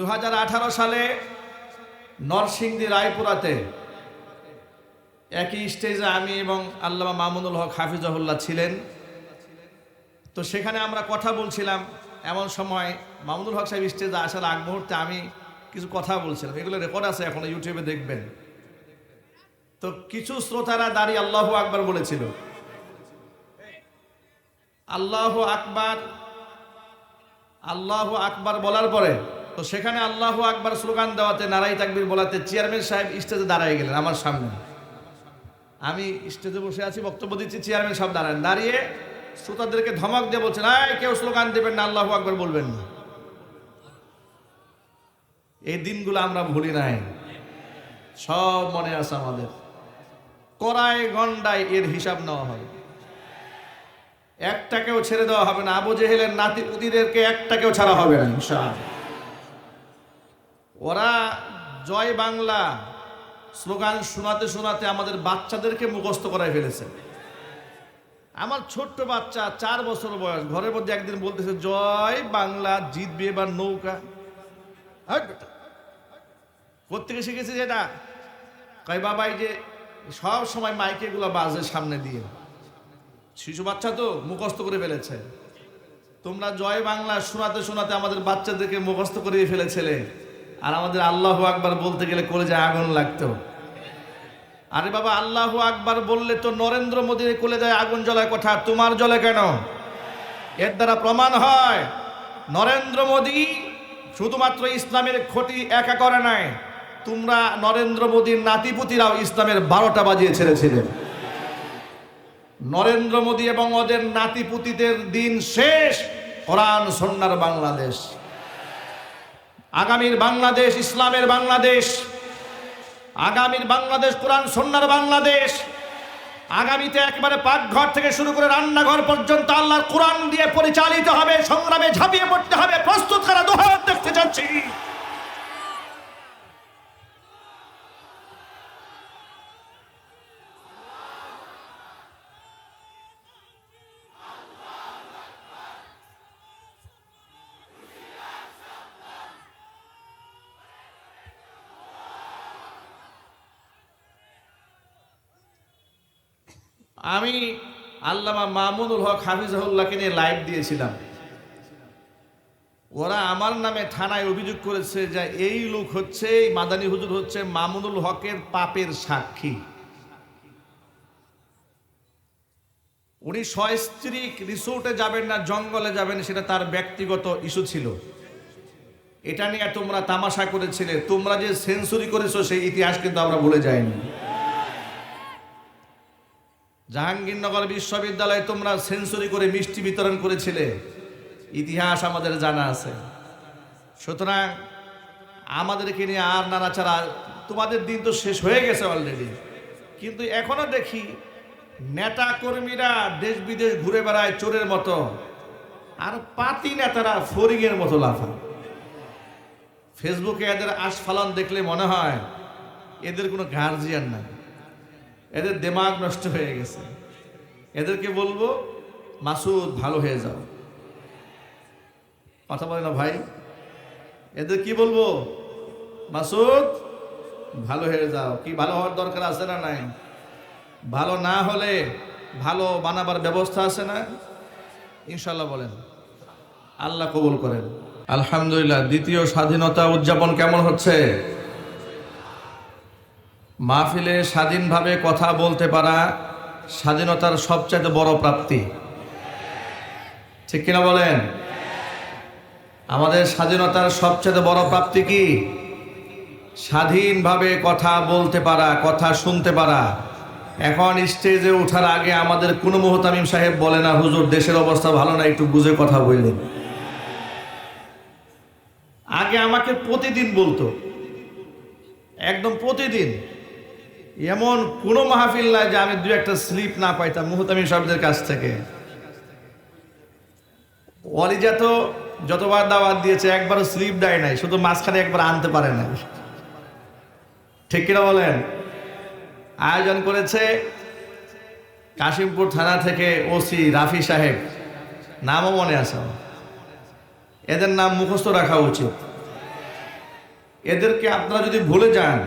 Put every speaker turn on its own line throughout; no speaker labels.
দু হাজার আঠারো সালে নরসিংদী রায়পুরাতে একই স্টেজে আমি এবং আল্লামা মামুনুল হক হাফিজাহুল্লাহ ছিলেন। তো সেখানে আমরা কথা বলছিলাম। এমন সময় মামুনুল হক সাহেব স্টেজে আসার আগ মুহূর্তে আমি কিছু কথা বলছিলাম। এগুলো রেকর্ড আছে, এখন ইউটিউবে দেখবেন। তো কিছু শ্রোতারা দাঁড়িয়ে আল্লাহ আকবার বলেছিল। আল্লাহ আকবার আল্লাহ আকবার বলার পরে তো সেখানে আল্লাহ আকবার স্লোগান দেওয়াতে নারাই তাকবির বলাতে চেয়ারম্যান সাহেব স্টেজে দাঁড়ায় গেলেন আমার সামনে। আমি স্টেজে বসে আছি, বক্তব্য দিচ্ছি, চেয়ারম্যান সাহেব দাঁড়ান। দাঁড়িয়ে শ্রোতাদেরকে ধমক দিয়ে বলছেন এই কেউ স্লোগান দেবেন না, আল্লাহ আকবার বলবেন না। এই দিনগুলো আমরা ভুলি নাই। সব মনে আছে আমাদের। কড়ায় গন্ডায় এর হিসাব নেওয়া হবে। একটাকেও ছেড়ে দেওয়া হবে না। আবু জেহেলের নাতি পুতিদেরকে একটাকেও ছাড়া হবে না, ইনশাআল্লাহ। ওরা জয় বাংলা স্লোগান শোনাতে শোনাতে আমাদের বাচ্চাদেরকে মুখস্থ করায় ফেলেছে। আমার ছোট্ট বাচ্চা, চার বছর বয়স, ঘরের মধ্যে একদিন বলতেছে, জয় বাংলা, জিতবে এবার নৌকা। হাট বেটা। কোত্থেকে শিখেছে যেটা? কয়, বাবা, এই যে সব সময় মাইকে গুলো বাজে সামনে দিয়ে। শিশু বাচ্চা তো মুখস্থ করে ফেলেছে। তোমরা জয় বাংলা শোনাতে শোনাতে আমাদের বাচ্চাদেরকে মুখস্থ করিয়ে ফেলেছিলে। আর আমাদের আল্লাহ আকবার বলতে গেলে কলেজে আগুন লাগতো। আরে বাবা, আল্লাহ আকবার বললে তো নরেন্দ্র মোদীর কোলে যায় আগুন জ্বলায় কথা, তোমার জ্বলে কেন? এর দ্বারা প্রমাণ হয়, নরেন্দ্র মোদী শুধুমাত্র ইসলামের ক্ষতি একা করে নাই, তোমরা নরেন্দ্র মোদীর নাতিপুতিরাও ইসলামের বারোটা বাজিয়ে ছেড়েছিলেন নরেন্দ্র মোদী এবং ওদের নাতিপুতিদের দিন শেষ, কোরআন সন্ন্যার বাংলাদেশ। আগামীর বাংলাদেশ, ইসলামের বাংলাদেশ। আগামীর বাংলাদেশ, কোরআন সন্ন্যার বাংলাদেশ। আগামীতে একবারে পাকঘর থেকে শুরু করে রান্নাঘর পর্যন্ত আল্লাহর কোরআন দিয়ে পরিচালিত হবে, সংগ্রামে ঝাঁপিয়ে পড়তে হবে, প্রস্তুত করা দোহার দেখতে চাচ্ছি। আমি আল্লামা মামুনুল হক হাফিজাহুল্লাহকে নিয়ে লাইভ দিয়েছিলাম। ওরা আমার নামে থানায় অভিযোগ করেছে যে এই লোক হচ্ছে, এই মাদানী হুজুর হচ্ছে মামুনুল হকের পাপের সাক্ষী। উনি সস্ত্রীক, রিসোর্টে যাবেন না, জঙ্গলে যাবেন, সেটা তার ব্যক্তিগত ইস্যু ছিল। এটা নিয়ে তোমরা তামাশা করেছিলে, তোমরা যে সেঞ্চুরি করেছ, সেই ইতিহাস কিন্তু আমরা ভুলে যাইনি। জাহাঙ্গীরনগর বিশ্ববিদ্যালয়ে তোমরা সেঞ্চুরি করে মিষ্টি বিতরণ করেছিলে। ইতিহাস আমাদের জানা আছে। সুতরাং আমাদেরকে নিয়ে আর নানাচারা তোমাদের দিন তো শেষ হয়ে গেছে অলরেডি কিন্তু এখনও দেখি নেতা কর্মীরা দেশ বিদেশ ঘুরে বেড়ায় চোরের মতো, আর পাতি নেতারা ফরিংয়ের মতো লাফা। ফেসবুকে এদের আস্ফালন দেখলে মনে হয় এদের কোনো গার্জিয়ান নাই। এদের দেমাগ নষ্ট হয়ে গেছে। এদেরকে বলব, মাসুদ, ভালো হয়ে যাও। কথা বলে না ভাই? এদের কি বলব? মাসুদ, ভালো হয়ে যাও। কি ভালো হওয়ার দরকার আছে না নাই? ভালো না হলে ভালো বানাবার ব্যবস্থা আছে না? ইনশাল্লাহ বলেন। আল্লাহ কবুল করেন। আলহামদুলিল্লাহ, দ্বিতীয় স্বাধীনতা উদযাপন কেমন হচ্ছে? মাহফিলে স্বাধীনভাবে কথা বলতে পারা স্বাধীনতার সবচেয়ে বড় প্রাপ্তি। ঠিক কিনা বলেন? আমাদের স্বাধীনতার সবচেয়ে বড় প্রাপ্তি কি? স্বাধীনভাবে কথা বলতে পারা, কথা শুনতে পারা। এখন স্টেজে ওঠার আগে আমাদের কোনো মুহতামিম সাহেব বলে না, হুজুর, দেশের অবস্থা ভালো না, একটু বুঝে কথা বললেন। আগে আমাকে প্রতিদিন বলতো। একদম প্রতিদিন। এমন কোনো মাহফিল নাই যে আমি দু একটা স্লিপ না পাইতাম, মুহতামিম সাহেবদের কাছ থেকে। অলিজা তো যতবার দাওয়াত দিয়েছে, একবারও স্লিপ দেয় নাই, শুধু মাঝখানে একবার আনতে পারে নাই। ঠিক কিনা বলেন? আয়োজন করেছে কাশিমপুর থানা থেকে ওসি রাফি সাহেব। নামও মনে আছে এদের নাম মুখস্থ রাখা উচিত। এদেরকে আপনারা যদি ভুলে যান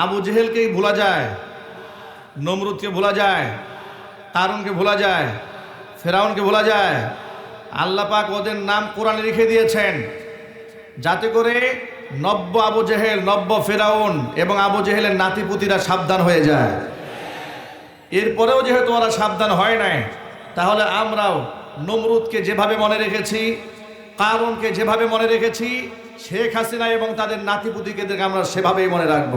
আবু জেহেলকেই ভোলা যায়, নমরুদকে ভোলা যায় কারুনকে ভোলা যায়, ফেরাউনকে ভোলা যায়। আল্লাহ পাক ওদের নাম কোরআনে লিখে দিয়েছেন। যাতে করে নব্য আবু জেহেল, নব্য ফেরাউন এবং আবু জেহেলের নাতিপুতিরা সাবধান হয়ে যায়। এরপরেও যেহেতু ওরা সাবধান হয় নাই, তাহলে আমরাও নমরুদকে যেভাবে মনে রেখেছি কারুনকে যেভাবে মনে রেখেছি, শেখ হাসিনা এবং তাদের নাতিপুতিকে আমরা সেভাবেই মনে রাখব।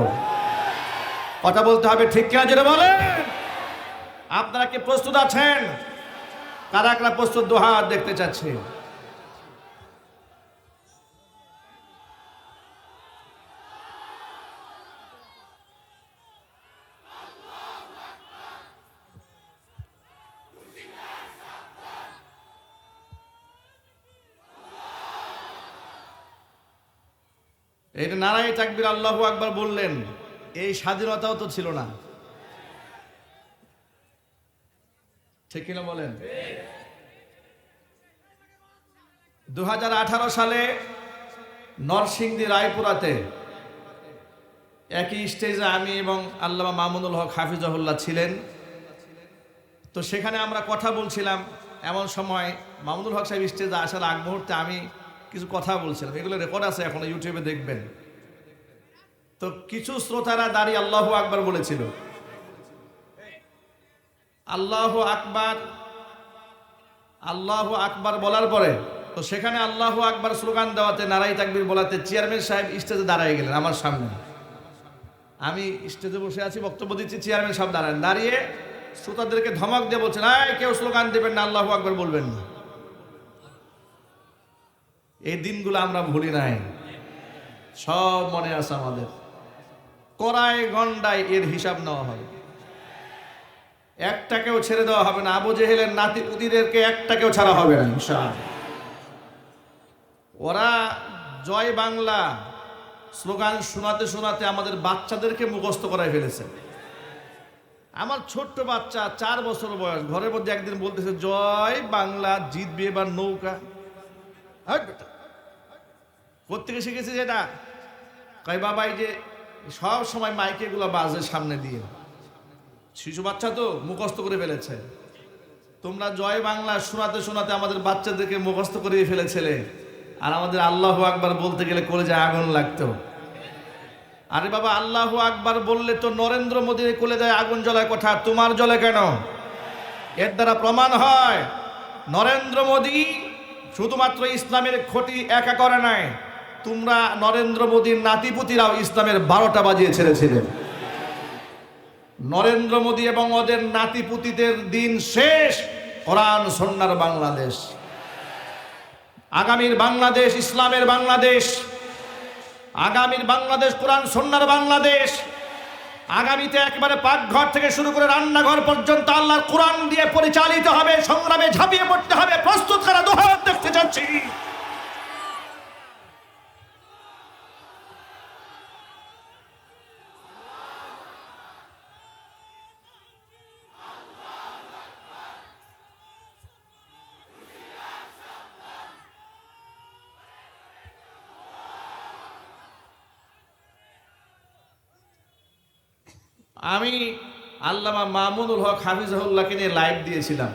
কথা বলতে হবে, ঠিক কিনা যেটা বলেন? আপনারা কি প্রস্তুত আছেন? কারা কারা প্রস্তুত? দোহাত দেখতে চাচ্ছি। এটা নারায় তাকবির, আল্লাহু আকবার বললেন। এই স্বাধীনতাও তো ছিল না। ঠিক কিনা বলেন? দু হাজার আঠারো সালে নরসিংদী রায়পুরাতে একই স্টেজে আমি এবং আল্লামা মামুনুল হক হাফিজাহুল্লাহ ছিলেন। তো সেখানে আমরা কথা বলছিলাম। এমন সময় মামুনুল হক সাহেব স্টেজে আসার আগ মুহূর্তে আমি কিছু কথা বলছিলাম। এগুলো রেকর্ড আছে, এখন ইউটিউবে দেখবেন। তো কিছু শ্রোতারা দাঁড়িয়ে আল্লাহ আকবার বলেছিল। আল্লাহ আকবার আল্লাহ আকবার বলার পরে, তো সেখানে আল্লাহ আকবার স্লোগান দেওয়াতে নারাই তাকবির বলাতে চেয়ারম্যান সাহেব স্টেজে দাঁড়ায় গেলেন আমার সামনে। আমি স্টেজে বসে আছি, বক্তব্য দিচ্ছি, চেয়ারম্যান সাহেব দাঁড়ান। দাঁড়িয়ে শ্রোতাদেরকে ধমক দিয়ে বলছেন, আয়, কেউ স্লোগান দেবেন না, আল্লাহ আকবার বলবেন না। এই দিনগুলো আমরা ভুলি নাই। সব মনে আছে আমাদের। কড়াই গন্ডায় এর হিসাব নেওয়া হবে। একটাকেও ছেড়ে দেওয়া হবে না। আবু জেহেলের নাতি পুতিদেরকে একটাকেও ছাড়া হবে না ওরা জয় বাংলা স্লোগান শোনাতে শোনাতে আমাদের বাচ্চাদেরকে মুখস্থ করায় ফেলেছে। আমার ছোট্ট বাচ্চা, চার বছর বয়স, ঘরের মধ্যে একদিন বলতেছে, জয় বাংলা, জিতবে এবার নৌকা। বেটা। কোথেকে শিখেছে যেটা কয় বাবা এই যে সব সময় মাইকে গুলো বাজে সামনে দিয়ে। শিশু বাচ্চা তো মুখস্থ করে ফেলেছে। তোমরা জয় বাংলা শোনাতে শোনাতে আমাদের বাচ্চাদেরকে মুখস্থ করে ফেলেছিলে। আর আমাদের আল্লাহ আকবার বলতে গেলে যায় আগুন লাগতো। আরে বাবা, আল্লাহ আকবার বললে তো নরেন্দ্র মোদীর কোলে যায় আগুন জ্বলায় কথা, তোমার জলে কেন? এর দ্বারা প্রমাণ হয়, নরেন্দ্র মোদী শুধুমাত্র ইসলামের ক্ষতি একা করে নাই। তোমরা নরেন্দ্র মোদীর নাতিপুতিরাও ইসলামের বারোটা বাজিয়ে ছেড়েছিলেন নরেন্দ্র মোদী এবং ওদের নাতিপুতিদের দিন শেষ। কোরআন সন্ন্যার বাংলাদেশ। আগামীর বাংলাদেশ, ইসলামের বাংলাদেশ। আগামীর বাংলাদেশ, কোরআন সন্ন্যার বাংলাদেশ। আগামীতে একেবারে পাকঘর থেকে শুরু করে রান্নাঘর পর্যন্ত আল্লাহর কোরআন দিয়ে পরিচালিত হবে, সংগ্রামে ঝাঁপিয়ে পড়তে হবে, প্রস্তুত করা দোহাত দেখতে যাচ্ছি আমি আল্লামা মামুনুল হক হাফিজাহুল্লাহকে নিয়ে লাইভ দিয়েছিলাম।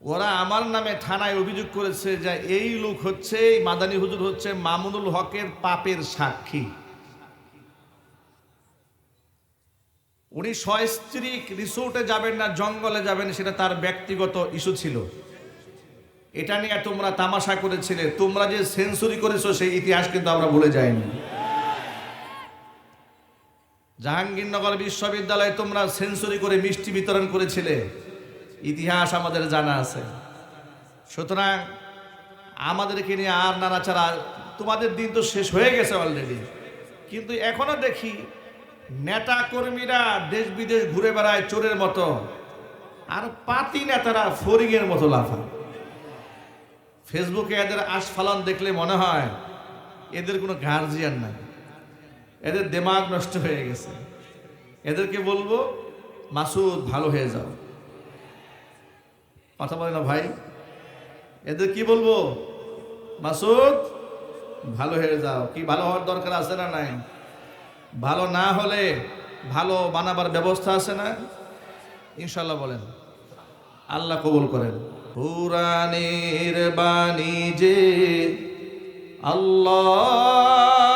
ওরা আমার নামে থানায় অভিযোগ করেছে যে এই লোক হচ্ছে, এই মাদানী হুজুর হচ্ছে মামুনুল হকের পাপের সাক্ষী। উনি সস্ত্রীক রিসোর্টে যাবেন না, জঙ্গলে যাবেন, সেটা তার ব্যক্তিগত ইস্যু ছিল। এটা নিয়ে তোমরা তামাশা করেছিলে। তোমরা যে সেঞ্চুরি করেছ, সেই ইতিহাস কিন্তু আমরা ভুলে যাইনি। জাহাঙ্গীরনগর বিশ্ববিদ্যালয়ে তোমরা সেঞ্চুরি করে মিষ্টি বিতরণ করেছিলে। ইতিহাস আমাদের জানা আছে। সুতরাং আমাদেরকে নিয়ে আর নানাচারা তোমাদের দিন তো শেষ হয়ে গেছে অলরেডি কিন্তু এখনও দেখি নেতা কর্মীরা দেশ বিদেশ ঘুরে বেড়ায় চোরের মতো, আর পাতি নেতারা ফরিংয়ের মতো লাফা ফেসবুকে এদের আশফালন দেখলে মনে হয় এদের কোনো গার্জিয়ান নাই। এদের দেমাগ নষ্ট হয়ে গেছে। এদেরকে বলব, মাসুদ, ভালো হয়ে যাও। কথা বলে না ভাই? এদের কি বলব? মাসুদ, ভালো হয়ে যাও। কি ভালো হওয়ার দরকার আছে না নাই? ভালো না হলে ভালো বানাবার ব্যবস্থা আছে না? ইনশাল্লাহ বলেন। আল্লাহ কবুল করেন। পুরাণের বাণী যে আল্লাহ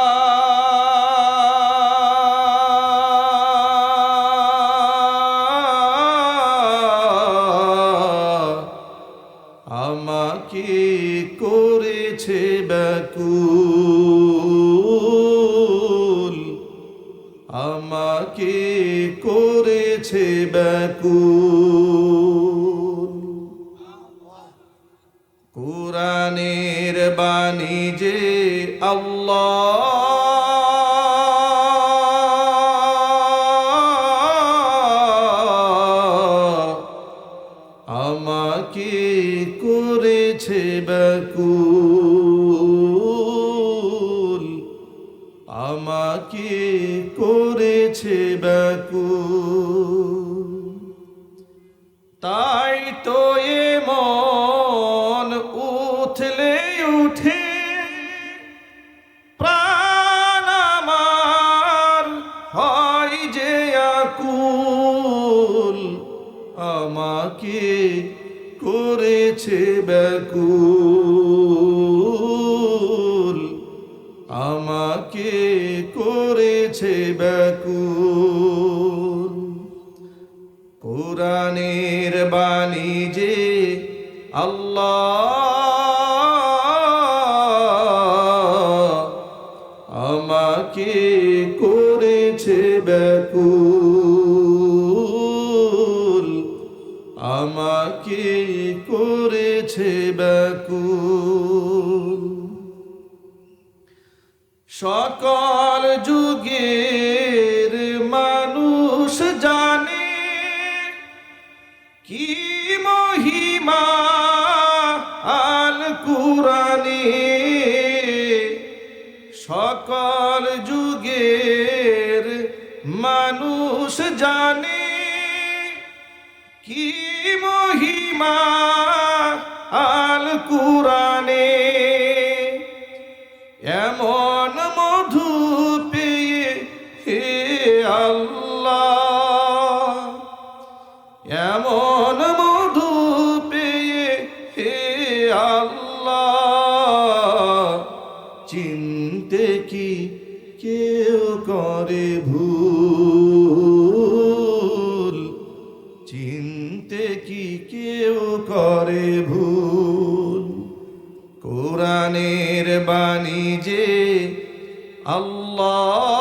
বাণী যে আল্লাহ করেছে ব্যাকুল। আমাকে করেছে ব্যাকুল। কোরআনের বাণী যে আল্লাহ আমাকে করেছে ব্যাকুল। সকল যুগের মানুষ জানে কি মহিমা আল কুরানে সকল যুগের মানুষ জানে কি মহিমা আল কুরানে চিনতে কি কেউ করে ভুল? চিনতে কি কেউ করে ভুল? কোরআনের বাণী যে আল্লাহ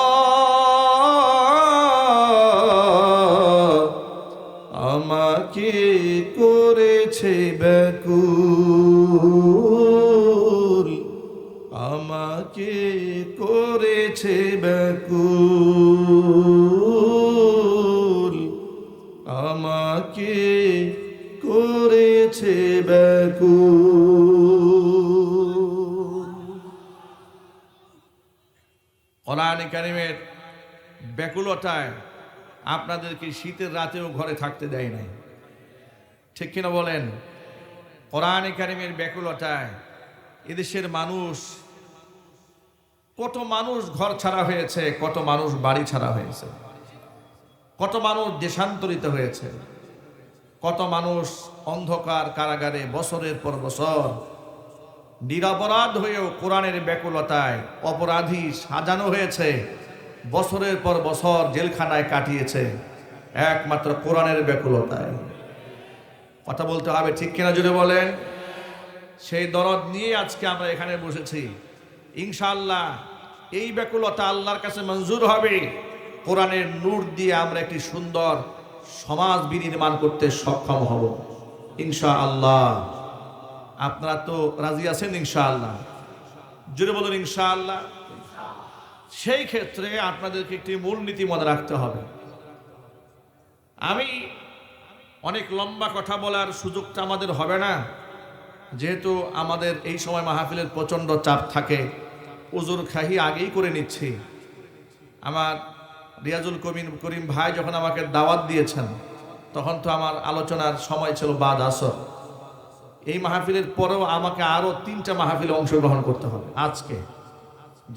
করেছে ব্যাকুল। কোরআন কারিমের ব্যাকুলতায় আপনাদেরকে শীতের রাতেও ঘরে থাকতে দেয় নাই। ঠিক কিনা বলেন? কোরআন কারিমের ব্যাকুলতায় এদেশের মানুষ, কত মানুষ ঘর ছাড়া হয়েছে, কত মানুষ বাড়ি ছাড়া হয়েছে, কত মানুষ দেশান্তরিত হয়েছে। কত মানুষ অন্ধকার কারাগারে বছরের পর বছর নিরপরাধ হয়েও কোরআনের ব্যাকুলতায় অপরাধী সাজানো হয়েছে, বছরের পর বছর জেলখানায় কাটিয়েছে, একমাত্র কোরআনের ব্যাকুলতায়। কথা বলতে হবে, ঠিক কিনা জুড়ে বলেন? সেই দরদ নিয়ে আজকে আমরা এখানে বসেছি। ইনশাআল্লাহ এই ব্যাকুলতা আল্লাহর কাছে মঞ্জুর হবে। কোরআনের নূর দিয়ে আমরা একটি সুন্দর সমাজ বিনির্মাণ করতে সক্ষম হব। ইনশা আল্লাহ আপনারা তো রাজি আছেন ইনশাআল্লাহ? জুড়ে বলুন ইনশাআল্লাহ। সেই ক্ষেত্রে আপনাদেরকে একটি মূলনীতি মনে রাখতে হবে। আমি অনেক লম্বা কথা বলার সুযোগটা আমাদের হবে না। যেহেতু আমাদের এই সময় মাহফিলের প্রচণ্ড চাপ থাকে, উজুর খাহি আগেই করে নিচ্ছি। আমার রিয়াজুল করিম করিম ভাই যখন আমাকে দাওয়াত দিয়েছেন, তখন তো আমার আলোচনার সময় ছিল বাদ আসর। এই মাহফিলের পরেও আমাকে আরও তিনটা মাহফিলে অংশগ্রহণ করতে হবে আজকে।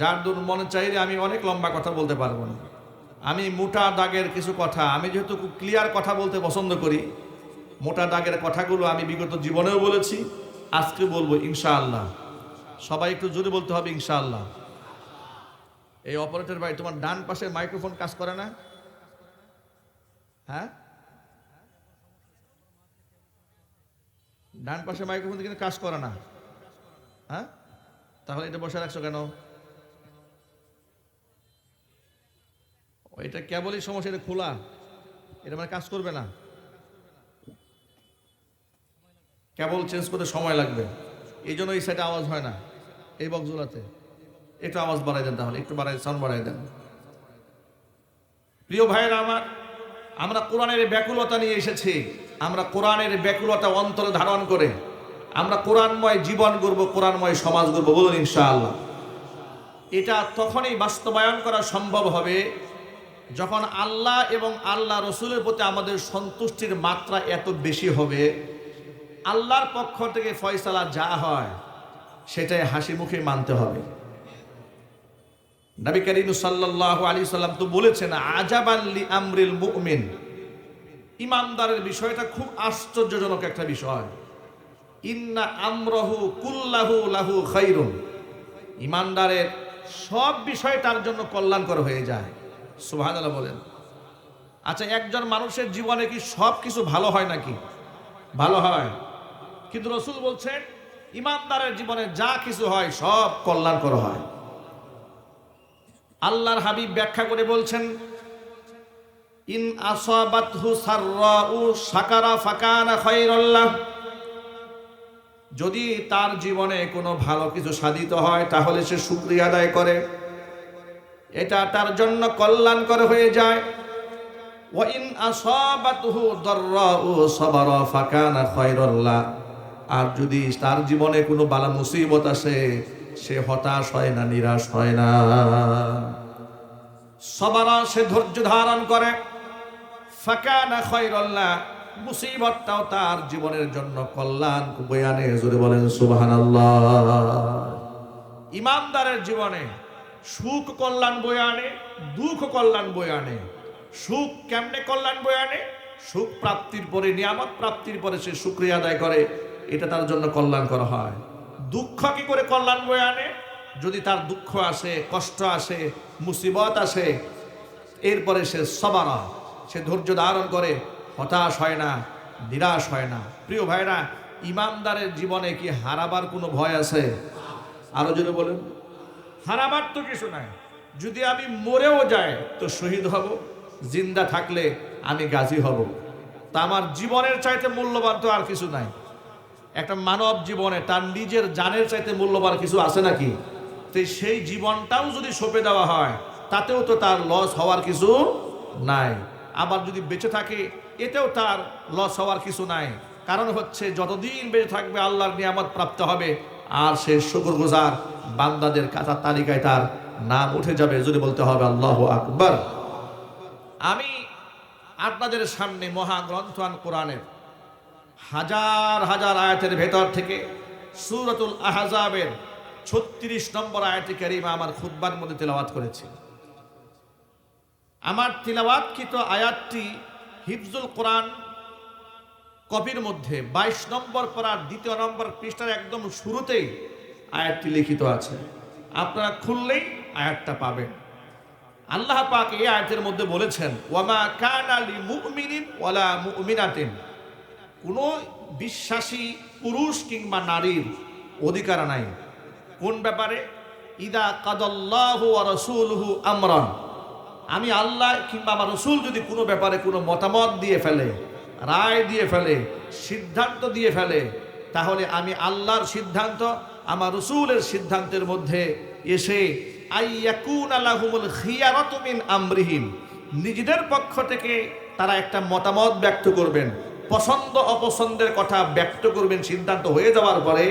যার দূর মনে চাইলে আমি অনেক লম্বা কথা বলতে পারব না। আমি মোটা দাগের কিছু কথা, আমি যেহেতু খুব ক্লিয়ার কথা বলতে পছন্দ করি, মোটা দাগের কথাগুলো আমি বিগত জীবনেও বলেছি, আজকে বলব ইনশাআল্লাহ। সবাই একটু জোরে বলতে হবে ইনশাআল্লাহ। এই অপারেটর ভাই, তোমার ডান পাশের মাইক্রোফোন কাজ করে না? হ্যাঁ? ডান পাশে মাইক্রোফোন কিন্তু কাজ করে না। হ্যাঁ? তাহলে এটা বসে রাখছো কেন? এটা কেবলই সমস্যা, এটা খোলা। এটা মানে কাজ করবে না। কেবল চেঞ্জ করতে সময় লাগবে। এই জন্য এই সাইডে আওয়াজ হয় না, এই বক্সগুলোতে একটু আওয়াজ বাড়াই দেন তাহলে, একটু বাড়াই সাউন্ড বাড়াই দেন। প্রিয় ভাইয়েরা আমার, আমরা কোরআনের ব্যাকুলতা নিয়ে এসেছি। আমরা কোরআনের ব্যাকুলতা অন্তরে ধারণ করে, আমরা কোরআনময় জীবন গড়ব, কোরআনময় সমাজ গড়ব, বলুন ইনশাআল্লাহ। এটা তখনই বাস্তবায়ন করা সম্ভব হবে যখন আল্লাহ এবং আল্লাহ রসুলের প্রতি আমাদের সন্তুষ্টির মাত্রা এত বেশি হবে। আল্লাহর পক্ষ থেকে ফয়সালা যা হয়, সেটাই হাসি মুখে মানতে হবে। নবী করিম সাল্লাল্লাহু আলী সাল্লাম তো বলেছেন আজাবাল্লি আমরিল মুমিন। ইমানদারের বিষয়টা খুব আশ্চর্যজনক একটা বিষয়। ইন্না আমরহু কুল্লাহু লাহু খাইরুন। ইমানদারের সব বিষয় তার জন্য কল্যাণকর হয়ে যায়। সুবহানাল্লাহ বলেন। আচ্ছা একজন মানুষের জীবনে কি সব কিছু ভালো হয় নাকি? ভালো হয়। কিন্তু রসুল বলছেন, ইমানদারের জীবনে যা কিছু হয় সব কল্যাণকর হয়। আল্লাহর হাবিব ব্যাখ্যা করে বলছেন, ইন আসাবাতহু সাররাউ সাকারা ফাকানা খায়রাল্লাহ। যদি তার জীবনে কোনো ভালো কিছু সাধিত হয়, তাহলে সে শুকরিয়া আদায় করে। এটা তার জন্য কল্যাণকর হয়ে যায়। ওয়াইন আসাবাতহু দাররাউ সাবারা ফাকানা খায়রাল্লাহ। আর যদি তার জীবনে কোনো বালা মুসিবত আসে সে হতাশ হয় না, নিরাশ হয় না। সবারা সে ধৈর্য ধারণ করে। মুসিবতটাও তার জীবনের জন্য কল্যাণ বয়ানে জোরে বলেন, সুবহানাল্লাহ। ইমানদারের জীবনে সুখ কল্যাণ বয়ানে, দুঃখ কল্যাণ বয়ানে, সুখ কেমনে কল্যাণ বয়ানে? সুখ প্রাপ্তির পরে, নিয়ামত প্রাপ্তির পরে সে শুক্রিয়া আদায় করে, এটা তার জন্য কল্যাণ করা হয়। দুঃখ কি করে কল্যাণ বয়ে বয়ানে যদি তার দুঃখ আসে, কষ্ট আসে, মুসিবত আসে, এরপরে সে সবারা সে ধৈর্য ধারণ করে, হতাশ হয় না, নিরাশ হয় না। প্রিয় ভাইরা, ইমানদারের জীবনে কি হারাবার কোনো ভয় আছে? আরও যদি বলেন। হারাবার তো কিছু নাই। যদি আমি মরেও যাই, তো শহীদ হব। জিন্দা থাকলে আমি গাজী হব। তা আমার জীবনের চাইতে মূল্যবান তো আর কিছু নাই। একটা মানব জীবনে তার নিজের জানের চাইতে মূল্যবান কিছু আছে নাকি? তো সেই জীবনটাও যদি সঁপে দেওয়া হয়, তাতেও তো তার লস হওয়ার কিছু নাই। আবার যদি বেঁচে থাকে, এতেও তার লস হওয়ার কিছু নাই। কারণ হচ্ছে যতদিন বেঁচে থাকবে, আল্লাহর নিয়ামত প্রাপ্ত হবে, আর সে শুকুর গুজার বান্দাদের কাতার তালিকায় তার নাম উঠে যাবে, যদি বলতে হবে আল্লাহ আকবর। আমি আপনাদের সামনে মহাগ্রন্থ আন কোরআনের হাজার হাজার আয়াতের ভেতর থেকে সুরতুল আহজাবের ছত্রিশ নম্বর আয়াতি কারিমা আমার খুদ্বার মধ্যে তেলাওয়াত করেছি। আমার তিলাওয়াতকৃত আয়াতটি হিফজুল কোরআন কপির মধ্যে বাইশ নম্বর পড়ার দ্বিতীয় নম্বর পৃষ্ঠার একদম শুরুতেই আয়াতটি লিখিত আছে। আপনারা খুললেই আয়াতটা পাবেন। আল্লাহ পাক এই আয়াতের মধ্যে বলেছেন ওয়ামা কানা লি মুমিনিন ওয়ালা মুমিনাতিন। কোনো বিশ্বাসী পুরুষ কিংবা নারীর অধিকার নাই। কোন ব্যাপারে? ইদা কাদাল্লাহু রাসূলুহু আমরান। আমি আল্লাহ কিংবা আমার রসুল যদি কোনো ব্যাপারে কোনো মতামত দিয়ে ফেলে, রায় দিয়ে ফেলে, সিদ্ধান্ত দিয়ে ফেলে, তাহলে আমি আল্লাহর সিদ্ধান্ত, আমার রসুলের সিদ্ধান্তের মধ্যে এসে, আইয়াকুন আমরিহিম, নিজেদের পক্ষ থেকে তারা একটা মতামত ব্যক্ত করবেন। পছন্দ অপছন্দের কথা ব্যক্ত করবেন সিদ্ধান্ত হয়ে যাওয়ার পরে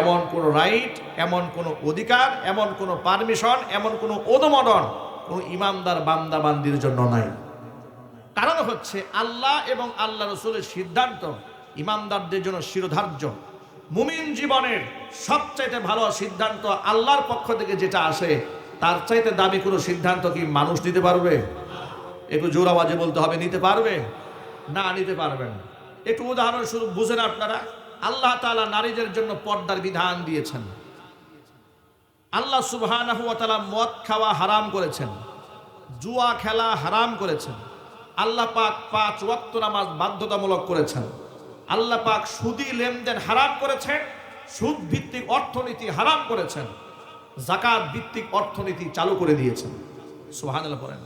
এমন কোনো রাইট, এমন কোনো অধিকার, এমন কোনো পারমিশন, এমন কোনো অনুমোদন কোনো ইমামদার বান্দা বান্দির জন্য নাই। কারণ হচ্ছে আল্লাহ এবং আল্লাহ রসুলের সিদ্ধান্ত ইমামদারদের জন্য শিরোধার্য। মুমিন জীবনের সবচাইতে ভালো সিদ্ধান্ত আল্লাহর পক্ষ থেকে যেটা আসে, তার চাইতে দামি কোনো সিদ্ধান্ত কি মানুষ নিতে পারবে? একটু জোর আওয়াজে বলতে হবে, নিতে পারবে? না, নিতে পারবেন একটু উদাহরণস্বরূপ বুঝেন আপনারা, আল্লাহ তাআলা নারীদের জন্য পর্দার বিধান দিয়েছেন। আল্লাহ তাআলা মদ খাওয়া হারাম করেছেন, জুয়া খেলা হারাম করেছেন, আল্লাহ পাক পাঁচ ওয়াক্ত নামাজ বাধ্যতামূলক করেছেন, আল্লাহ পাক সুদি লেনদেন হারাম করেছেন সুদ ভিত্তিক অর্থনীতি হারাম করেছেন, জাকাত ভিত্তিক অর্থনীতি চালু করে দিয়েছেন। সুবহানাল্লাহ পড়েন।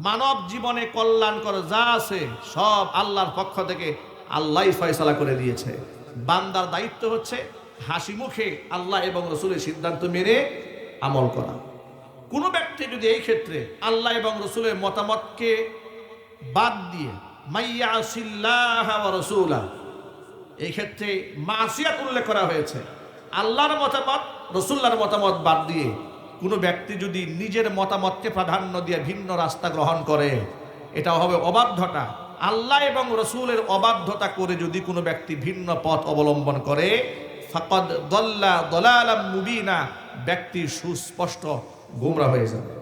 মানব জীবনে কল্যাণকর যা আছে, সব আল্লাহর পক্ষ থেকে আল্লাহ ফয়সালা করে দিয়েছে। বান্দার দায়িত্ব হচ্ছে হাসি মুখে আল্লাহ এবং রসুলের সিদ্ধান্ত মেনে আমল করা। কোনো ব্যক্তি যদি এই ক্ষেত্রে আল্লাহ এবং রসুলের মতামতকে বাদ দিয়ে রসুলা এই ক্ষেত্রে মাসিয়াত উল্লেখ করা হয়েছে। আল্লাহর মতামত রসুল্লার মতামত বাদ দিয়ে কোনো ব্যক্তি যদি নিজের মতামতকে প্রাধান্য দিয়ে ভিন্ন রাস্তা গ্রহণ করে এটা হবে অবাধ্যতা। আল্লাহ এবং রসুলের অবাধ্যতা করে যদি কোনো ব্যক্তি ভিন্ন পথ অবলম্বন করে, ফাকদ দল্লা দলালাম মুবিনা, ব্যক্তি সুস্পষ্ট গুমরা হয়ে যাবে।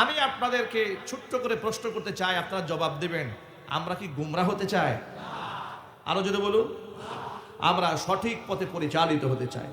আমি আপনাদেরকে ছোট্ট করে প্রশ্ন করতে চাই, আপনারা জবাব দেবেন, আমরা কি গুমরা হতে চাই? আরও যদি বলুন। আমরা সঠিক পথে পরিচালিত হতে চাই।